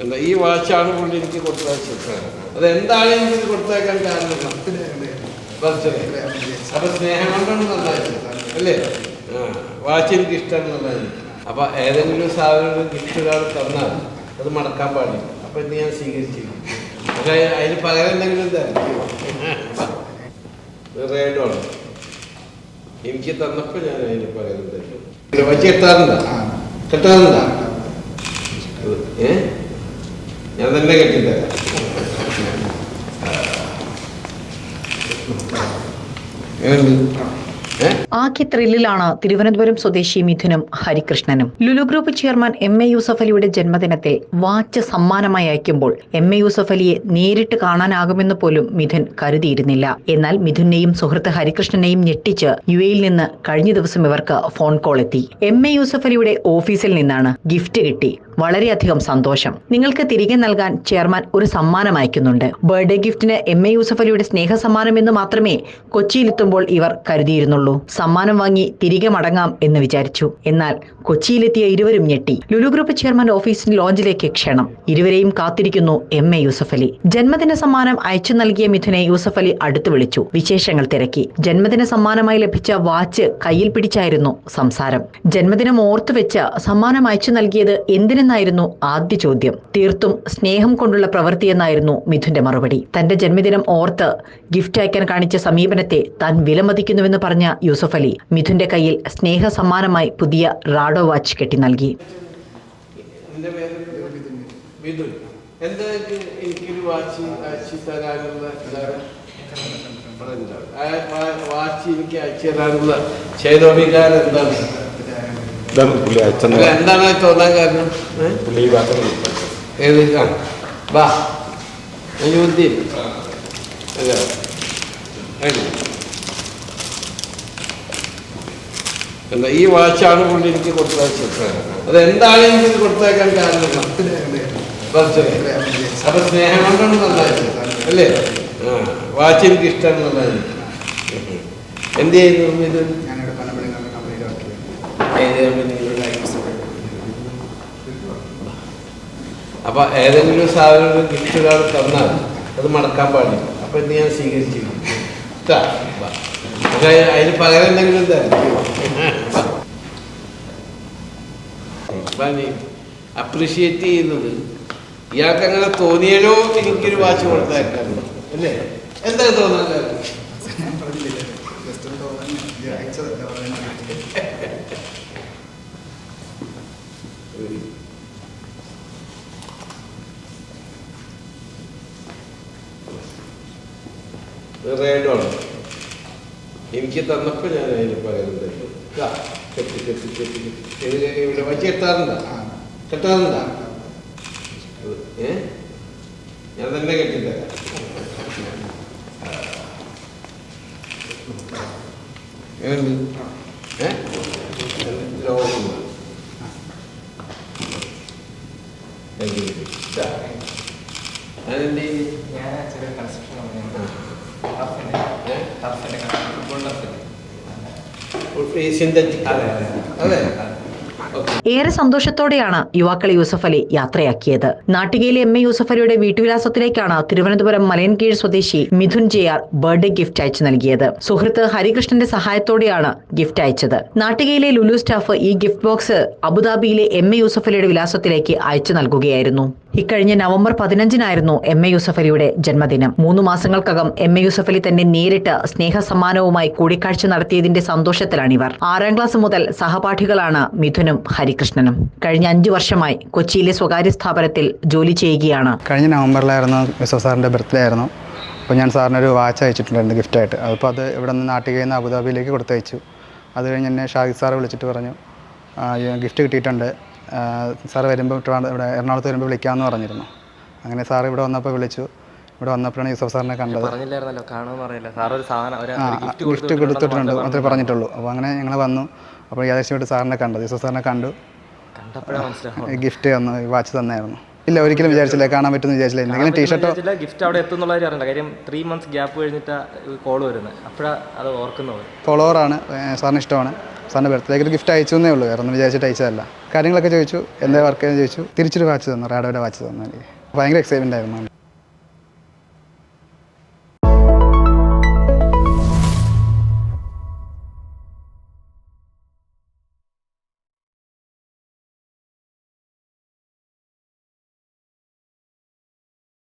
എന്താ ഈ വാച്ചാണ് പുള്ളി എനിക്ക് കൊടുത്തയച്ചത് അത് എന്താണ് എനിക്ക് കൊടുത്തേക്കാൻ കാരണം? അപ്പൊ സ്നേഹം കൊണ്ടാണ് നന്നായിട്ട് അല്ലേ? വാച്ച് എനിക്ക് ഇഷ്ടമാണെന്നുള്ളത് അപ്പൊ ഏതെങ്കിലും സാധനം ഗിഫ്റ്റ് ഒരാൾ തന്നാൽ അത് മടക്കാൻ പാടില്ല. അപ്പൊ ഇത് ഞാൻ സ്വീകരിച്ചിരിക്കും പക്ഷെ അതിന് പകരം എന്തെങ്കിലും റേഡോണ് എനിക്ക് തന്നപ്പോൾ ഞാൻ അതിന് പകരം തരും. വച്ച് കെട്ടാറുണ്ടോ? കെട്ടാറുണ്ടോ ഏ ഞാൻ തന്നെ കെട്ടിത്തരാം ഏ? ആദ്യ ത്രില്ലിലാണ് തിരുവനന്തപുരം സ്വദേശി മിഥുനും ഹരികൃഷ്ണനും. Lulu group chairman M A Yusuf അലിയുടെ ജന്മദിനത്തിൽ വാച്ച് സമ്മാനമായി അയക്കുമ്പോൾ എം എ യൂസഫ് അലിയെ നേരിട്ട് കാണാനാകുമെന്ന് പോലും മിഥുൻ കരുതിയിരുന്നില്ല. എന്നാൽ മിഥുനെയും സുഹൃത്ത് ഹരികൃഷ്ണനെയും ഞെട്ടിച്ച് യു എയിൽ നിന്ന് കഴിഞ്ഞ ദിവസം ഇവർക്ക് ഫോൺ കോൾ എത്തി. എം എ യൂസഫ് അലിയുടെ ഓഫീസിൽ നിന്നാണ് ഗിഫ്റ്റ് കിട്ടി. വളരെയധികം സന്തോഷം. നിങ്ങൾക്ക് തിരികെ നൽകാൻ ചെയർമാൻ ഒരു സമ്മാനം അയക്കുന്നുണ്ട്. ബർത്ത്ഡേ ഗിഫ്റ്റിന് എം എ യൂസഫ് അലിയുടെ സ്നേഹ സമ്മാനം എന്ന് മാത്രമേ കൊച്ചിയിലെത്തുമ്പോൾ ഇവർ കരുതിയിരുന്നുള്ളൂ. സമ്മാനം വാങ്ങി തിരികെ മടങ്ങാം എന്ന് വിചാരിച്ചു. എന്നാൽ കൊച്ചിയിലെത്തിയ ഇരുവരും ഞെട്ടി. ലുലു ഗ്രൂപ്പ് ചെയർമാൻ ഓഫീസിന് ലോഞ്ചിലേക്ക് ക്ഷണം. ഇരുവരെയും കാത്തിരിക്കുന്നു എം എ യൂസഫ് അലി. ജന്മദിന സമ്മാനം അയച്ചു നൽകിയ മിഥുനെ യൂസഫ് അലി അടുത്തു വിളിച്ചു. വിശേഷങ്ങൾ തിരക്കി. ജന്മദിന സമ്മാനമായി ലഭിച്ച വാച്ച് കയ്യിൽ പിടിച്ചായിരുന്നു സംസാരം. ജന്മദിനം ഓർത്തു വെച്ച് സമ്മാനം അയച്ചു നൽകിയത് എന്തിനെന്നായിരുന്നു ആദ്യ ചോദ്യം. തീർത്തും സ്നേഹം കൊണ്ടുള്ള പ്രവൃത്തിയെന്നായിരുന്നു മിഥുന്റെ മറുപടി. തന്റെ ജന്മദിനം ഓർത്ത് ഗിഫ്റ്റ് അയക്കാൻ കാണിച്ച സമീപനത്തെ താൻ വിലമതിക്കുന്നുവെന്ന് പറഞ്ഞ യൂസഫ് അലി മിഥുന്റെ കയ്യിൽ സ്നേഹ സമ്മാനമായി പുതിയ റാഡോ വാച്ച് കെട്ടി നൽകി. എന്താ എനിക്കൊരു വാച്ച് അയച്ചു തരാനുള്ള വാച്ച് എനിക്ക് അയച്ചു തരാനുള്ള ചേതോപികാരം എന്താണ്? തോന്നാൻ കാരണം? ഏത് വാ. അല്ല അതിന്. എന്താ ഈ വാച്ചാണ് കൊണ്ട് എനിക്ക് കൊടുത്തയച്ചത് അത് എന്താണ് എനിക്ക് കൊടുത്തേക്കാൻ കാരണം അപ്പൊ സ്നേഹം കൊണ്ടാണ് നന്നായിട്ട് അല്ലേ? ആ വാച്ച് എനിക്ക് ഇഷ്ടമാണെന്നുള്ളത് എന്ത് ചെയ്യുന്നു ഇത്? അപ്പൊ ഏതെങ്കിലും സാധനം ഗിഫ്റ്റ് ഒരാൾ തന്നാൽ അത് മടക്കാൻ പാടില്ല. അപ്പൊ ഇത് ഞാൻ സ്വീകരിച്ചിരിക്കും അതിന് പകരം എന്തെങ്കിലും അപ്രീഷിയേറ്റ് ചെയ്യുന്നത് ഇയാൾക്ക് അങ്ങനെ തോന്നിയാലോ എനിക്കൊരു വാച്ച് കൊടുത്തേക്കാണ് അല്ലേ? എന്താ തോന്നാൻ ഞാൻ പറഞ്ഞില്ലേ ജസ്റ്റ് ഒന്ന് തോന്നി ഇത് അയച്ചതല്ല പറയുന്നത് റേഡോണ് എനിക്ക് തന്നപ്പോൾ ഞാൻ അതിന് പറയുന്നത് ഇതാ, കെട്ടി കെട്ടി കെട്ടി കെട്ടി. ഇവിടെ വച്ച് കെട്ടാറുണ്ടോ കെട്ടാറുണ്ടോ? ഏ? ഞാൻ തന്നെ കെട്ടിത്തരാം. ഏ? ചെയ്യും? ഞാൻ ചെറിയ കൺസ്ട്രക്ഷൻ ഏറെ സന്തോഷത്തോടെയാണ് യുവാക്കൾ യൂസഫ് അലി യാത്രയാക്കിയത്. നാട്ടികയിലെ എം എ യൂസഫ് അലിയുടെ വീട്ടുവിലാസത്തിലേക്കാണ് തിരുവനന്തപുരം മലയൻകീഴ് സ്വദേശി മിഥുൻ ജെ ബർത്ത്ഡേ ഗിഫ്റ്റ് അയച്ചു നൽകിയത്. സുഹൃത്ത് ഹരികൃഷ്ണന്റെ സഹായത്തോടെയാണ് ഗിഫ്റ്റ് അയച്ചത്. നാട്ടികയിലെ ലുലു സ്റ്റാഫ് ഈ ഗിഫ്റ്റ് ബോക്സ് അബുദാബിയിലെ എം എ യൂസഫ് അലിയുടെ വിലാസത്തിലേക്ക് അയച്ചു നൽകുകയായിരുന്നു. ഇക്കഴിഞ്ഞ നവംബർ പതിനഞ്ചിനായിരുന്നു എം എ യൂസഫ് അലിയുടെ ജന്മദിനം. മൂന്ന് മാസങ്ങൾക്കകം എം എ യൂസഫ് അലി തന്നെ നേരിട്ട് സ്നേഹ സമ്മാനവുമായി കൂടിക്കാഴ്ച നടത്തിയതിന്റെ സന്തോഷത്തിലാണിവർ. ആറാം ക്ലാസ് മുതൽ സഹപാഠികളാണ് മിഥുനും ഹരികൃഷ്ണനും. കഴിഞ്ഞ അഞ്ചു വർഷമായി കൊച്ചിയിലെ സ്വകാര്യ സ്ഥാപനത്തിൽ ജോലി ചെയ്യുകയാണ്. കഴിഞ്ഞ നവംബറിലായിരുന്നു യൂസഫ് സാറിന്റെ ബർത്ത്ഡേ ആയിരുന്നു. അപ്പോൾ ഞാൻ സാറിനൊരു വാച്ച് അയച്ചിട്ടുണ്ടായിരുന്നു ഗിഫ്റ്റായിട്ട്. അപ്പോൾ അത് ഇവിടെ നിന്ന് നാട്ടികയിൽ നിന്ന് അബുദാബിയിലേക്ക് കൊടുത്തയച്ചു. അത് കഴിഞ്ഞ് എന്നെ ഷാഹിദ് സാറ് വിളിച്ചിട്ട് പറഞ്ഞു ഗിഫ്റ്റ് കിട്ടിയിട്ടുണ്ട്. സാറ് വരുമ്പോൾ ഇവിടെ എറണാകുളത്ത് വരുമ്പോൾ വിളിക്കാമെന്ന് പറഞ്ഞിരുന്നു. അങ്ങനെ സാർ ഇവിടെ വന്നപ്പോൾ വിളിച്ചു. ഇവിടെ വന്നപ്പോഴാണ് യൂസഫ് സാറിനെ കണ്ടത്. ഗിഫ്റ്റ് കൊടുത്തിട്ടുണ്ട്. മാത്രമേ പറഞ്ഞിട്ടുള്ളൂ. അപ്പോൾ അങ്ങനെ ഞങ്ങൾ വന്നു. അപ്പോൾ യാദൃശ്യമായിട്ട് സാറിനെ കണ്ടു. യൂസഫ് സാറിനെ കണ്ടു. ഗിഫ്റ്റ് തന്നു വാച്ച് തന്നായിരുന്നു. ഇല്ല ഒരിക്കലും വിചാരിച്ചില്ല. കാണാൻ പറ്റുമെന്ന് വിചാരിച്ചില്ല. എന്തെങ്കിലും ടീഷർട്ടോ ഗിഫ്റ്റ് അവിടെ എത്തും എന്നുള്ള അറിയില്ല കാര്യം ത്രീ മന്ത്സ് ഗ്യാപ്പ് കഴിഞ്ഞിട്ട് കോൾ വരുന്നത്. അപ്പോഴാണ് അത് ഓർക്കുന്നത്. ആണ്. സാറിന് ഇഷ്ടമാണ്. സാറിന്റെ ബർത്ത്ഡേക്ക് ഒരു ഗിഫ്റ്റ് അയച്ചു എന്നേ ഉള്ളൂ. വേറെ ഒന്നും വിചാരിച്ചിട്ട് അയച്ചതല്ല. കാര്യങ്ങളൊക്കെ ചോദിച്ചു. എന്താ വർക്ക് ചെയ്യുന്നത് ചോദിച്ചു. തിരിച്ചൊരു വാച്ച് തന്നു. റാഡോയുടെ വാച്ച് തന്നു ഭയങ്കര എക്സൈറ്റ്മെന്റ് ആയിരുന്നു.